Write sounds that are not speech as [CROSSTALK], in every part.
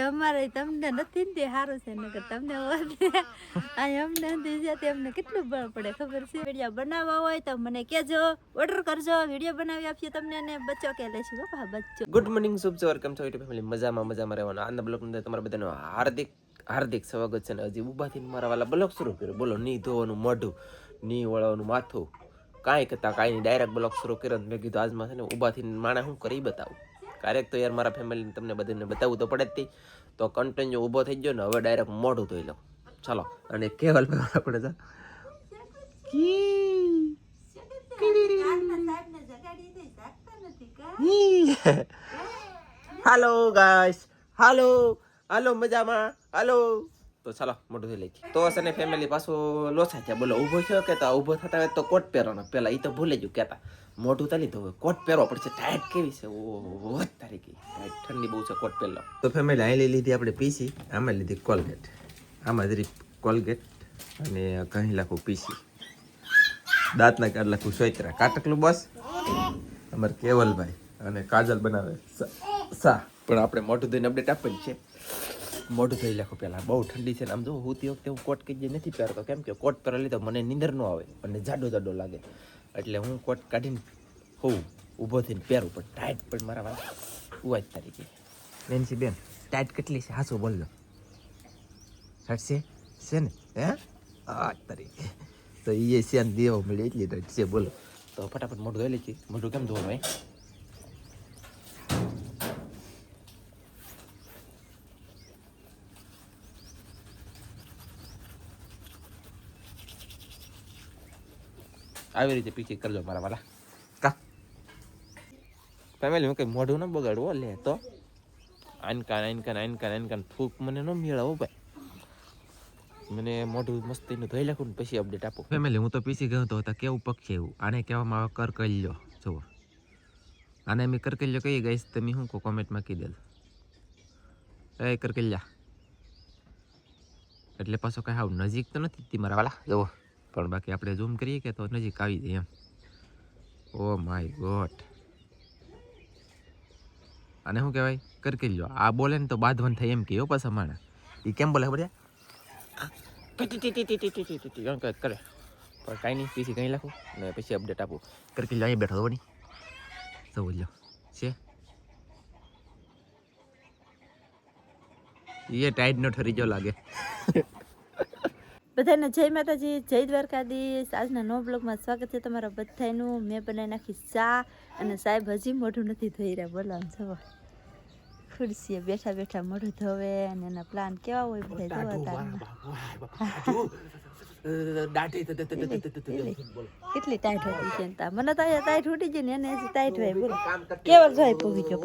અમારે તમને નથી ને સારું છે નકર તમને અમને નથી છે તેમને કેટલું બળ પડે ખબર છે વીડિયો બનાવવા હોય તો મને કહેજો ઓર્ડર કરજો વીડિયો બનાવી આપીએ તમને અને બચ્ચો કે લેશું બાપા બચ્ચો ગુડ મોર્નિંગ શુભ સવાર વેલકમ છો ફેમિલી મજામાં મજામાં રહેવાનું આજના બ્લોગ અંદર તમારા બધાનો હાર્દિક હાર્દિક સ્વાગત છે ને હજી ઊભાથી મારા વાલા બ્લોગ શરૂ કર્યો બોલો ની ધોવાનું મોઢું ની વળવાનું માથું કાંઈ કરતા કાંઈ નહીં ડાયરેક્ટ બ્લોગ શરૂ કર્યો મેં કીધું આજમાં છે ને ઊભાથી માણે હું કરી બતાવું ક્યારેક તો યાર મારા ફેમિલીને તમને બધાને બતાવવું તો પડે જ તે. તો કન્ટિન્યુ ઊભો થઈ ગયો ને હવે ડાયરેક્ટ મોઢું ધોઈ લઉં. ચાલો અને કેવલ આપણે જા હાલો ગાઈસ હાલો હાલો મજામાં? હાલો તો ચાલો, મોઢું થઈ લઈ તો હશે ને ફેમિલી પાછું લોસા છે બોલો, ઊભો થયો કે તો? ઊભો થતા હોય તો કોટ પહેરવાનો. પહેલાં એ તો ભૂલી ગયું, કહેતા. મોઢું તાલી તો કોટ પહેરવો પડશે. ટાઈટ કેવી છે? ઓહો તારીખી ટાઈટ ઠંડી બહુ છે, કોટ પહેરલો. તો ફેમિલી અહીં લઈ લીધી આપણે પીસી આમાં લીધી કોલગેટ આમાં જરી કોલગેટ અને કહી લાખું પીસી દાંતના કાઢ લાખું સોયત્રા. કાટકલું બસ. અમારે કેવલભાઈ અને કાજલ બનાવે. સા- પણ આપણે મોઢું દઈને અપડેટ આપવાની છે. મોઢું ધોઈ લખો પહેલાં. બહુ ઠંડી છે ને આમ જો હુતી વખતે હું કોટ કઈ નથી પહેરતો. કેમ કે કોટ પહેરેલી તો મને નીંદર ન આવે અને જાડો જાડો લાગે. એટલે હું કોટ કાઢીને હોઉં, ઊભો થઈને પહેરું, પણ ટાઈટ પણ મારા વાળા ઉવાજ તરીકે. બેનસી બેન ટાઈટ કેટલી છે? હાસો બોલજો હટશે છે? ને? હે? આજ તરીકે. તો એ છે દેવો મળે, એટલી ટાઈટ છે, બોલો. તો ફટાફટ મોઢું ધોઈ લીધી મોઢું કેમ ધોવાનું હોય? આવી રીતે પીછી કરજો મારા વાલા. કા. ફેમિલી, હું કઈ મોઢું ન બગાડવો લે તો. આનકાન આનકાન આનકાન આનકાન. ફૂક મને ન મેળવો ભાઈ. મને મોઢું મસ્તીનું ધોઈ નાખું પછી અપડેટ આપો. ફેમિલી, હું તો પીસી ગયો તો કેવું પક્ષી એવું? આને કહેવામાં આવે કરકલ્યો જુઓ. આને મેં કરકલ્યો કહી ગઈશ તમે શું કહો? કોમેન્ટમાં કહી દેજો. એ કરકલ્યા એટલે પાછો કઈ આવું નજીક તો નથી તી મારા વાલા? જુઓ. પણ બાકી આપણે ઝૂમ કરીએ કે તો નજીક આવી જાય એમ ઓ માય ગોડ અને શું કહેવાય કરકી લો આ બોલે ને તો બાંધવન થાય એમ કહે પાછા માણા એ કેમ બોલે ખબર છે કરે પણ કાંઈ નહીં પીસી કંઈ લખું ને પછી અપડેટ આપું કરકી લો અહીં બેઠો તો નહીં લો છે એ ટાઈટ નો ઠરી જો લાગે બધાને જય માતાજી જય દ્વારકાધીશ. આજના નો બ્લોગમાં સ્વાગત છે તમારા બધાનું. મેં બનાવી નાખી ચા અને સાહેબ હજી મોઢું નથી ધોઈ રહ્યા. બોલો આમ જવો ખુરશીએ બેઠા બેઠા મોઢું ધોવે અને એના પ્લાન કેવા હોય બધા જોવા કેટલી ટાઈટ હોતી છે. મને તો અહીંયા ટાઈટ ઉઠી જાય ને એને ટાઈટ હોય બોલો. કેવલ જોઈ પૂગી ગયો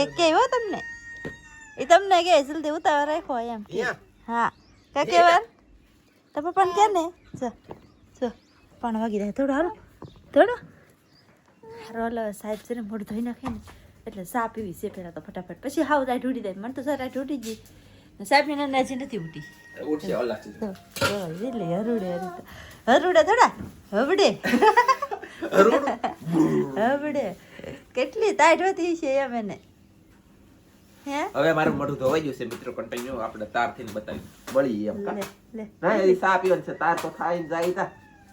કે તમને. એ તમને કે જલ્દી ઉતાવળ રાખો એમ. હા. કા કેવલ તો પપ્પાને કે ને. જો જો પણ વાગી જાય. થોડું હાલો. થોડું. રોલ સાહેબ છે ને મોઢું ધોઈ નાખે ને. એટલે સા પીવી છે પહેલાં તો ફટાફટ. પછી હાવ ટાઈટ ઉડી જાય. મને તો સર ઉડી ગઈ. સાહેબ ને હજી નથી ઉઠી એટલે હરુડે હરુડે. હરુડે થોડા? હવડે? હવડે. કેટલી ટાઈટ હતી છે એમ એને. હવે મારું મોઢું ધોવાઈ ગયું છે મિત્રો કન્ટિન્યુ આપણે તાર થઈને બતાવી બળી એમ કા. ના એ સા પીવાનું છે તાર તો થાય જાય તા.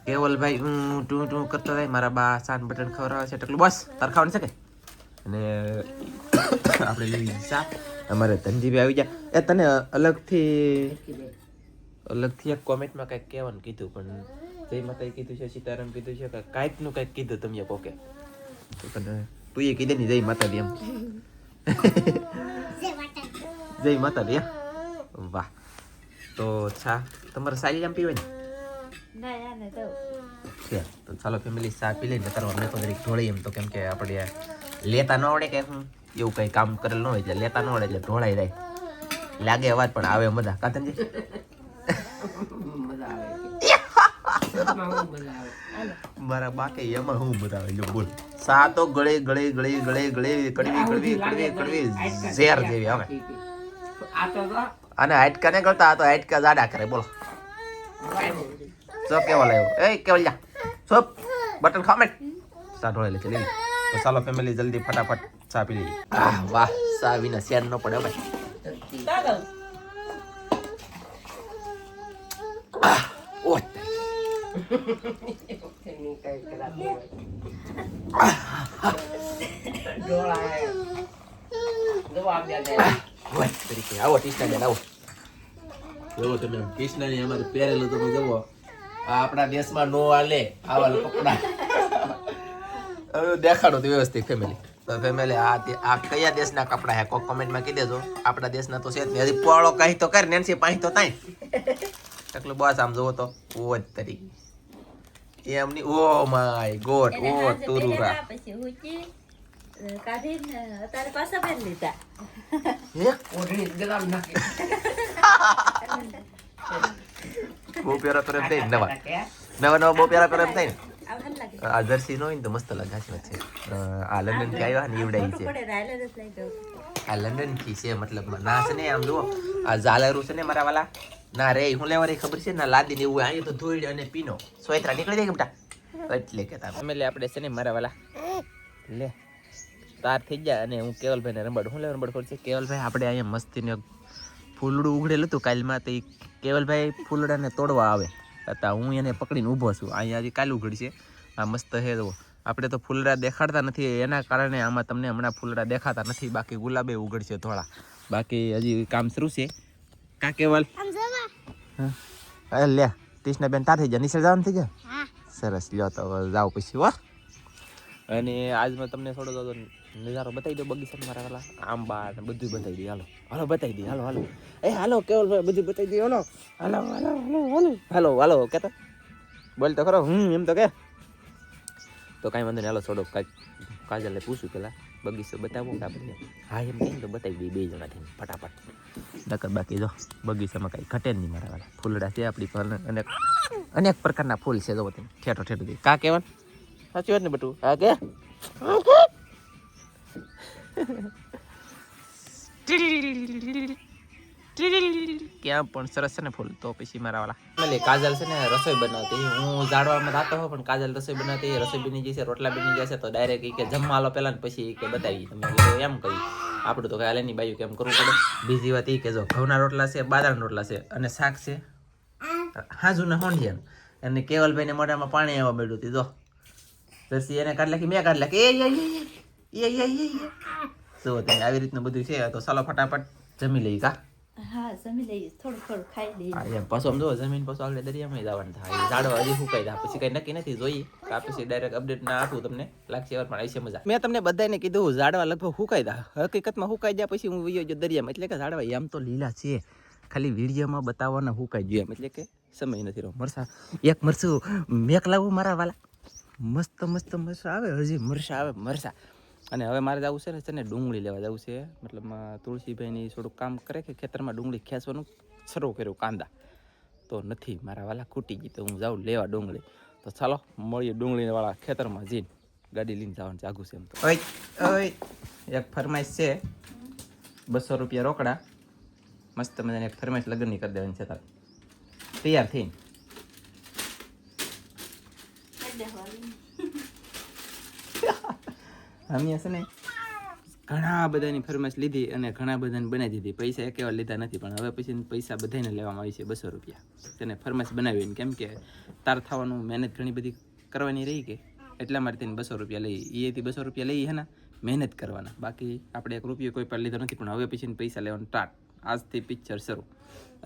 કેવલભાઈ હું ટું ટું કરતો થાય મારા બા સાન બટન ખવડાવે છે એટલું બસ તાર ખાવાનું છે કે? અને [COUGHS] આપણે લઈ લીધી સા અમારે ધનજીભાઈ આવી ગયા. એ તને અલગથી અલગથી એક કોમેન્ટમાં કંઈક કહેવાનું કીધું પણ જય માતાએ કીધું છે સીતારામ કીધું છે કે કાંઈકનું કંઈક કીધું તમે કોકે. તો તને તું એ કીધે ને જય માતાજી એમ. [LAUGHS] જય માતા એમ વાહ. તો છા તમારે સારી આમ પીવે ને? ને તો. છે. તો ચાલો ફેમિલી ચા પી લઈને તારો અમને તો જરીક ઢોળી એમ તો કેમ કે આપણે લેતા ન આવડે કે હું. એવું કંઈ કામ કરેલ ન હોય એટલે લેતા ન આવડે એટલે ઢોળાઈ જાય. લાગે અવાજ પણ આવે મજા. કાતનજી? [LAUGHS] મારા બાકી એમાં હું બતાવે જો બોલ. સા તો ગળે ગળે ગળે ગળે ગળે કડવી કડવી કડવી કડવી ઝેર જેવી હવે. અને હાઈટકા ને કરતા આ તો હાઈટકા જાડા કરે બોલો. સો કેવા લાવ્યો એ કેવલ લ્યા? સોપ બટન ખામે સા ઢોળે લે ચલી તો ચાલો ફેમિલી જલ્દી ફટાફટ ચા પી લઈએ. આહ વાહ ચા વિના શેર ન પડે ભાઈ. દાદા. પહેરેલું તમે જોવો આપણા દેશમાં નો હાલે આવા કપડા દેખાડો તો વ્યવસ્થિત ફેમિલી તો ફેમિલી આ આ કયા દેશના કપડા હે કોક કમેન્ટમાં કહી દેજો આપણા દેશના તો છે જ હજી પોળો કહી તો કર નેન્સી પાહી તો તાઈ એટલું બસ આમ જોવો તો ઓ જ તરી. એમની ઓ માય ગોડ ઓ હે? બહુ પ્યારા પર એમ થાય ને નવા. નવા નવા બહુ પ્યારા પર એમ થાય ને. આ ভাল જર્સી નો ને તો મસ્ત લાગે છે. આ લંડનથી આવ્યા ને એવડાઈ છે. આ લંડનથી છે મતલબ ના છે ને આમ જુઓ. આ ઝાલરું છે ને મારા વાલા? ના રે હું લેવા રે ખબર છે? ના લાદી ને એવું અહીં તો ધોઈ અને પીનો. સોયત્રા નીકળી જાય કે બેટા? એટલે કે તાર. લે આપણે છે ને મારા વાલા. લે તાર થઈ જા અને હું કેવલભાઈ ને રંબડ હું લે રંબડ ખોલ છે? કેવલભાઈ આપણે અહીંયા મસ્તીને ફૂલડું ઉગડેલું હતું કાલમાં તો કેવલભાઈ ફૂલડાને તોડવા આવે. હતા હું એને પકડીને ઊભો છું. અહીંયા હજી કાલ ઉઘડશે. આ મસ્ત હે તો આપણે તો ફૂલડા દેખાડતા નથી. એના કારણે આમાં તમને હમણાં ફૂલડા દેખાતા નથી. બાકી ગુલાબે ઉગડશે થોડા. બાકી હજી કામ શરૂ છે. કા કેવલ? હા. લે કૃષ્ણ બેન તાર થઈ જાય નિશળ જવાનું થઈ ગયા? સરસ. લ્યો તો જાઓ પછી વાહ અને આજમાં તમને થોડો થોડો નજારો બતાવી દો બગીચાનો મારા પેલા આંબા ને બધું બતાવી દઈએ હાલો હાલો બતાવી દઈએ હાલો હાલો. એ હાલો કેવલભાઈ બધું બતાવી દઈએ હાલો. હાલો હાલો હાલો હાલો. હાલો કેતો? બોલ તો ખરો. હમ એમ તો કે. તો કાંઈ વાંધો નહીં. હાલો થોડો કાંઈ કાજલને પૂછું પેલા. બગીચો બતાવો કે આપણે? હા એમ તો બતાવી દઈએ બે જણા થઈને ફટાફટ. નકર બાકી જો, બગીચામાં કાંઈ ઘટે નહીં મારા વાળા. ફૂલડા છે આપણી પર અનેક અનેક પ્રકારના ફૂલ છે જો તમે ઠેઠો ઠેઠો દે કા કહેવાનું સાચી વાત ને બટુ? હા કે? ક્યાં પણ સરસ છે ને ફૂલ. તો પછી મારા વાળા. એટલે કાજલ છે ને રસોઈ બનાવતી. હું જાડવામાં થતો હોઉં પણ કાજલ રસોઈ બનાવતી. રસોઈ બની જશે, રોટલા બની જશે, તો ડાયરેક્ટ કે જમવા લો પહેલા પછી કે બતાવી તમે એમ કરી. આપણું તો કાલે નહીં બાયું કેમ કરવું પડે? બીજી વાત એ કે જો, ઘઉંના રોટલા છે બાજરાના રોટલા છે અને શાક છે. હાજુ ને હોંડિયાનું. અને કેવલભાઈ ને મોઢામાં પાણી આવવા મળ્યું હતું, જો. પછી એને કાઢ લાખી મેં કાઢ લાખી એ એ એ એ તમે આવી રીતનું બધું છે. તો ચાલો ફટાફટ જમી લઈ કા? હા, જમી થોડું થોડું ખાઈ આમ જો, જમીન પાછું આગળ દરિયામાં જવાનું થાય. હજી સુકાઈ જાય પછી કઈ નક્કી નથી જોઈએ. કા પછી ડાયરેક્ટ અપડેટ તમને. લાગશે વાર, પણ આવશે મજા. મેં તમને બધાને કીધું, ઝાડવા લગભગ સુકાઈ દા હકીકતમાં સુકાઈ જાય પછી હું વિયો જો કે ઝાડવા એમ તો લીલા છે. ખાલી વિડીયોમાં બતાવવાના સુકાઈ જોઈએ એમ. એટલે કે સમય નથી રહ્યો. મરસા, એક મરસું મેક લાવું મારા વાલા? મસ્ત મસ્ત મરસા આવે, હજી મરસા આવે. મરસા. અને હવે મારે જવું છે ને છે ને ડુંગળી લેવા જવું છે. મતલબમાં તુલસીભાઈની થોડુંક કામ કરે કે ખેતરમાં ડુંગળી ખેંચવાનું શરૂ કર્યું કાંદા. તો નથી, મારા વાલા ખૂટી ગઈ, તો હું જાઉં લેવા ડુંગળી. તો ચાલો, મળીએ ડુંગળી વાળા ખેતરમાં જઈને. ગાડી લઈને જવાનું જાગું છે એમ તો. એક ફરમાઈશ છે. બસો રૂપિયા રોકડા. મસ્ત મજાને એક ફરમાઈશ લગ્નની કરી દેવાની છે તારે. તૈયાર થઈને. અમે છે ને ઘણા બધાની ફરમાઈશ લીધી અને ઘણા બધાને બનાવી દીધી. પૈસા એક વાર લીધા નથી પણ હવે પછી પૈસા બધાને લેવામાં આવી છે બસો રૂપિયા. તેને ફરમાઈશ બનાવીને કેમ કે તાર થવાનું મહેનત ઘણી બધી કરવાની રહી કે એટલા માટે તેને બસો રૂપિયા લઈ. એથી બસો રૂપિયા લઈ હે ને મહેનત કરવાના. બાકી આપણે એક રૂપિયો કોઈ પણ લીધો નથી પણ હવે પછી પૈસા લેવાનું સ્ટાર્ટ આજથી પિક્ચર શરૂ.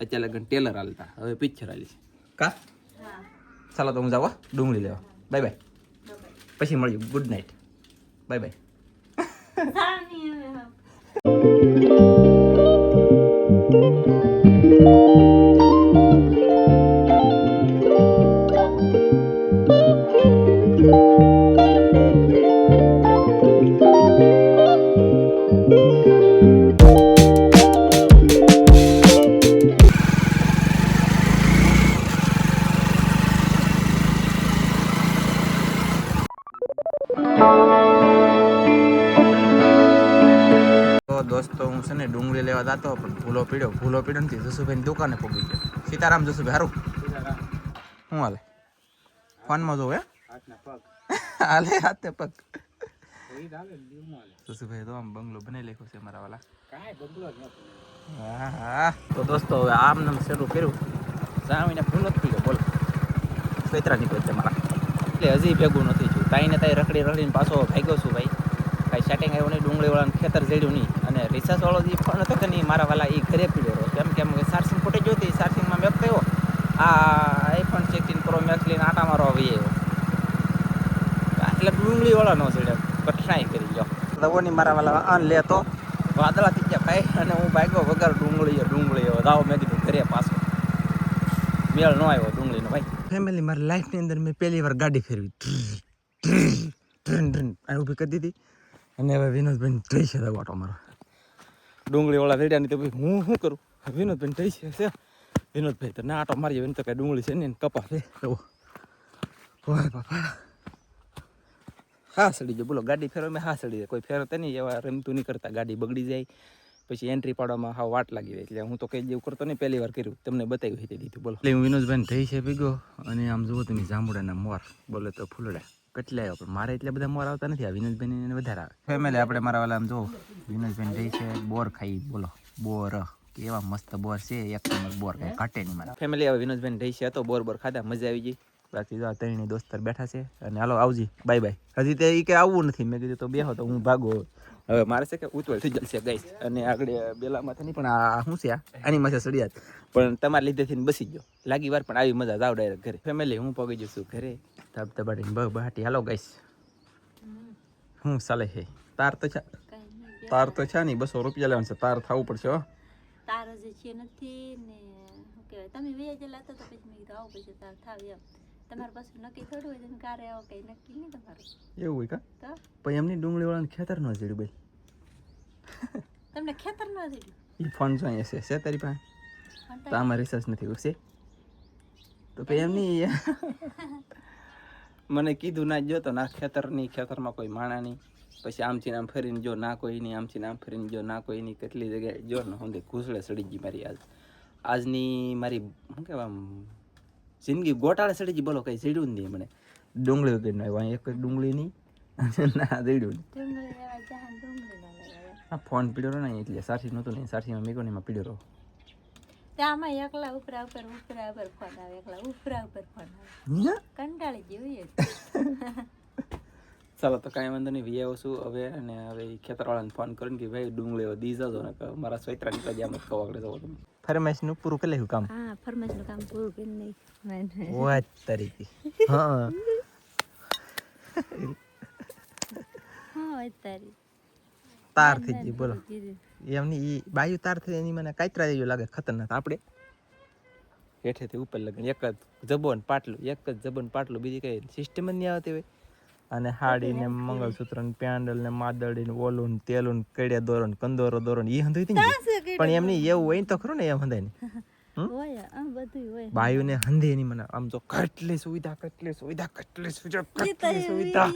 અત્યારે લગન ટેલર હાલતા. હવે પિક્ચર હાલી છે. કા? ચાલો તો હું જાવ ડુંગળી લેવા. બાય બાય પછી મળ્યું ગુડ નાઇટ બાય બાય [LAUGHS] દોસ્તો હું છે ને ડુંગળી લેવા જતો પણ ભૂલો પીડ્યો. ભૂલો પીડ્યો નથી જસુભાઈ દુકાને પગી ગયો. સીતારામ જસુભાઈ હારું? શું હાલે? ફોનમાં જોવું? હે હાલે હાથે પગ. તો તો આમ બંગલો બનાવી લખ્યો છે મારા વાલા. હા હા. તો દોસ્તો હવે આમ નામ શરૂ કર્યું. જામીને ભૂલ નથી ગયો બોલો. પેતરા નીકળે છે મારા. એટલે હજી ભેગું નથી થયું. તાઈને તાઈ રખડી રખડીને પાછો ભાગ્યો છું ભાઈ. કાંઈ સેટિંગ આવ્યું નહીં, ડુંગળીવાળાને ખેતર જડ્યું નહીં. અને રિસર્ચવાળો જે ફોન હતો કે નહીં, મારા વાલા એ ઘરે પીડ્યો કેમ કેમ સારસિંગ ફૂટી ગયો હતી સારસિંગમાં મેપ થયો. આ આઈફોન સિક્સટીન પ્રો મેક્સ લઈને આટા મારો આવી આવ્યો એટલે ડુંગળીવાળા નો ચડ્યો કઠણાઈ કરી ગયો. દવોની મારા વાલા આન લે તો વાદળા થઈ ગયા ભાઈ, અને હું ભાગ્યો વગર ડુંગળીઓ ડુંગળીઓ દાવ મેં કીધું ઘરે પાછો. મેળ ન આવ્યો ડુંગળીનો ભાઈ. ફેમિલી મારી લાઈફની અંદર મેં પહેલી વાર ગાડી ફેરવી. આ ઊભી કરી દીધી. અને હવે વિનોદભાઈ થઈ છે વાટો મારો ડુંગળીવાળા રેડ્યા નહીં તો ભાઈ હું શું કરું? વિનોદભાઈ થઈ છે છે. વિનોદભાઈ તો ના આટો મારી એને તો કઈ ડુંગળી છે ને કપા છે. એવો ઓય બાપા. હા સડી જાય બોલો ગાડી ફેરવે. મેં હા સડી જાય કોઈ ફેરવતા નહીં. એવા રમતું નહીં કરતા. ગાડી બગડી જાય. પછી એન્ટ્રી પાડવામાં હાવ વાટ લાગી જાય. એટલે હું તો કઈ જેવું કરતો નહીં. પહેલી વાર કર્યું. તમને બતાવ્યું હતી દીધું. બોલો. એટલે હું વિનોદભાઈ થઈ છે ભીગો અને આમ જુઓ તમે જાંબુડાના મોર. બોલે તો ફૂલડા. કેટલા આવ્યો પણ મારે એટલા બધા મોર આવતા નથી. આ વિનોદભાઈ એને વધારે આવે. ફેમિલી આપણે મારા વાલા આમ જો વિનોદભાઈ જઈ છે બોર ખાઈ. બોલો. બોર. કેવા મસ્ત બોર છે. એક નંબર બોર કઈ કાટે નહીં મારા. ફેમિલી હવે વિનોદભાઈ જઈ છે. તો બોર બોર ખાધા. મજા આવી ગઈ. બાકી જો આ ત્રણેય દોસ્તર બેઠા છે. અને હાલો આવજી. બાય બાય હજી તે એ કે આવવું નથી. મેં કીધું તો બેહો તો હું ભાગો. હવે મારે છે કે ઉતવળ થઈ જશે ગઈ અને આગળ બેલામાંથી નહીં પણ આ શું છે આની માથે સળિયાત. પણ તમારા લીધેથી બસી ગયો. લાગી વાર પણ આવી મજા જાવ ડાયરેક્ટ ઘરે. ફેમિલી હું પગી જશું ઘરે. ધબ બહુ બહ બહાટી હાલો ગઈશ હું ચાલે છે? તાર તો છે તાર તો છે નહીં બસો રૂપિયા લેવાનું છે. તાર થવું પડશે હો. તારો જે છે નથી ને શું કહેવાય તમે વેજ લાતો તો પછી મેં કીધું આવું પછી તાર થાવ એમ. તમારે પાછું નક્કી થોડું હોય તમે કારે આવો કંઈ નક્કી નહીં તમારું. એવું હોય કા? પછી એમની ડુંગળી વાળાને ખેતર ન જડ્યું ભાઈ. તમને ખેતર ન દીધું એ ફોન જો અહીંયા છે છે તારી પાસે? તો આમાં રિસર્ચ નથી ઉગશે તો પછી એમની મને કીધું ના જો તો ના ખેતરની ખેતરમાં કોઈ માણા નહીં. પછી આમથી ને આમ ફરીને જો ના કોઈ નહીં. આમથી ને આમ ફરીને જો ના કોઈ નહીં. કેટલી જગ્યાએ જો ને હું ઘૂસડે સડી ગઈ મારી આજ. આજની મારી શું કહેવાય જિંદગી ગોટાળે સડી ગઈ બોલો કંઈ જડ્યું નહીં મને ડુંગળી વગર આવ્યો અહીં એક ડુંગળી નહીં [LAUGHS] ના જડ્યું નહીં. ના ફોન પીડ્યો ને એટલે સારથી નહોતું નહીં સારથીમાં મેગોનીમાં ને પીડ્યો રહ્યો. ત્યાં આમાં એકલા ઉપરા ઉપર ઉપરા ઉપર ફોન આવે એકલા ઉપરા ઉપર ફોન આવે. કંટાળી જેવું ચાલો તો કાંઈ વાંધો નહીં વી આવું છું હવે અને હવે ખેતરવાળાને ફોન કરીને કે ભાઈ ડુંગળીઓ દી જજો ને કે મારા સ્વેતરા ની જાય મત કવાગડે જવો તમે. ફરમાઈશનું પૂરું કરી લેવું કામ? હા ફરમાઈશનું કામ પૂરું કરી નહીં. વાત તરીકે. હા હા. તારી તાર થઈ ગઈ બોલો. એમની ઈ બાયુ તાર થઈ એની મને કાતરા જેવું લાગે ખતરનાક. આપણે હેઠેથી ઉપર લગન એક જ જબોન પાટલું એક જ જબોન પાટલું બીજી કઈ સિસ્ટમ જ નહીં આવતી હોય. અને હાડી ને મંગળસૂત્ર ને પેન્ડલ ને માદડી ને ઓલું ને તેલું ને કડિયા દોરો ને કંદોરો દોરો ને એ હંધાઈ પણ એમની એવું હોય ને તો ખરું ને એમ હંધાય ને. [LAUGHS] હોય આ બધું હોય. બાયુને હંધે નહીં મને. આમ તો કેટલી સુવિધા કેટલી સુવિધા કેટલી સુવિધા કેટલી સુવિધા.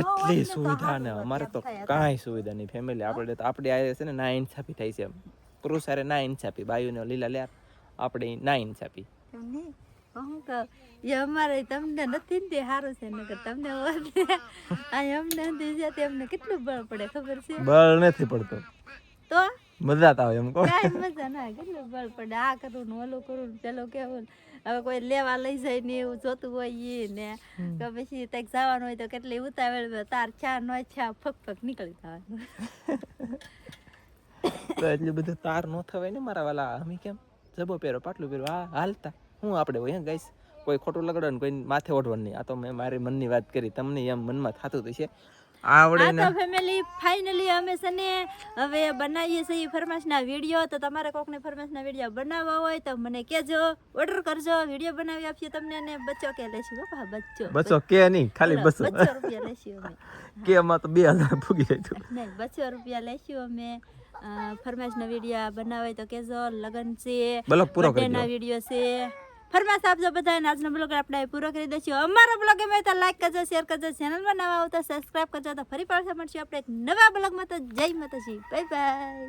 એટલી સુવિધા ને અમારે તો કાંઈ સુવિધા નહીં. ફેમિલી આપણે તો આપણે આ છે ને ના ઇન્સાફી થાય છે પુરુષ હારે ના ઇન્સાફી. બાયુને લીલા લ્યા આપણે ના ઇન્સાફી. હું કહું એ અમારે તમને નથી ને તે સારું છે નકર તમને અમને નથી છે તેમને કેટલું બળ પડે ખબર છે? બળ નથી પડતો. તો? મજા આવે એમ કહો. મજા ના કેટલું બળ પડે આ કરું ને ઓલું કરું પેલું કેવું હવે કોઈ લેવા લઈ જાય ને એવું જોતું હોય ઈ ને કે પછી કંઈક જવાનું હોય તો કેટલી ઉતાવળ તાર છા નો છા ફક ફક નીકળી જવાનું. તો એટલું બધું તાર નો થવાય ને મારા વાલા અમે કેમ જબો પહેરો પાટલું પહેરો આ હાલતા. હું આપણે હોય હે ગાઈસ કોઈ ખોટું લગડો ને કોઈ માથે ઓઢવાનું નહીં. આ તો મેં મારી મનની વાત કરી તમને એમ મનમાં થતું હશે. આવડે તો ફેમિલી ફાઇનલી અમે છે ને હવે બનાવીએ છીએ ફરમાશના વીડિયો તો તમારે કોકને ફરમાશના વીડિયો બનાવવા હોય તો મને કહેજો. ઓર્ડર કરજો. વીડિયો બનાવી આપીએ તમને ને બચ્ચો કે લેશું બાપા બચ્ચો. બચ્ચો કે નહીં ખાલી બસ બસો રૂપિયા લેશું અમે. [LAUGHS] કે એમાં તો બે ભૂગી ફૂગી જાય તું. નહીં બચ્ચો રૂપિયા લેશું અમે. ફરમાશના વીડિયો બનાવાય તો કહેજો. લગન છે. બોલો પૂરો કરી ના વીડિયો છે. ફરમાશ આપજો બધા આજનો બ્લોગ આપણે પૂરો કરી દઈશું. અમારો બ્લોગ ગમે તો લાઈક કરજો શેર કરજો ચેનલમાં નવા આવતા સબસ્ક્રાઈબ કરજો તો ફરી પાછા મળશું આપણે એક નવા બ્લોગમાં. તો જય માતાજી. Bye bye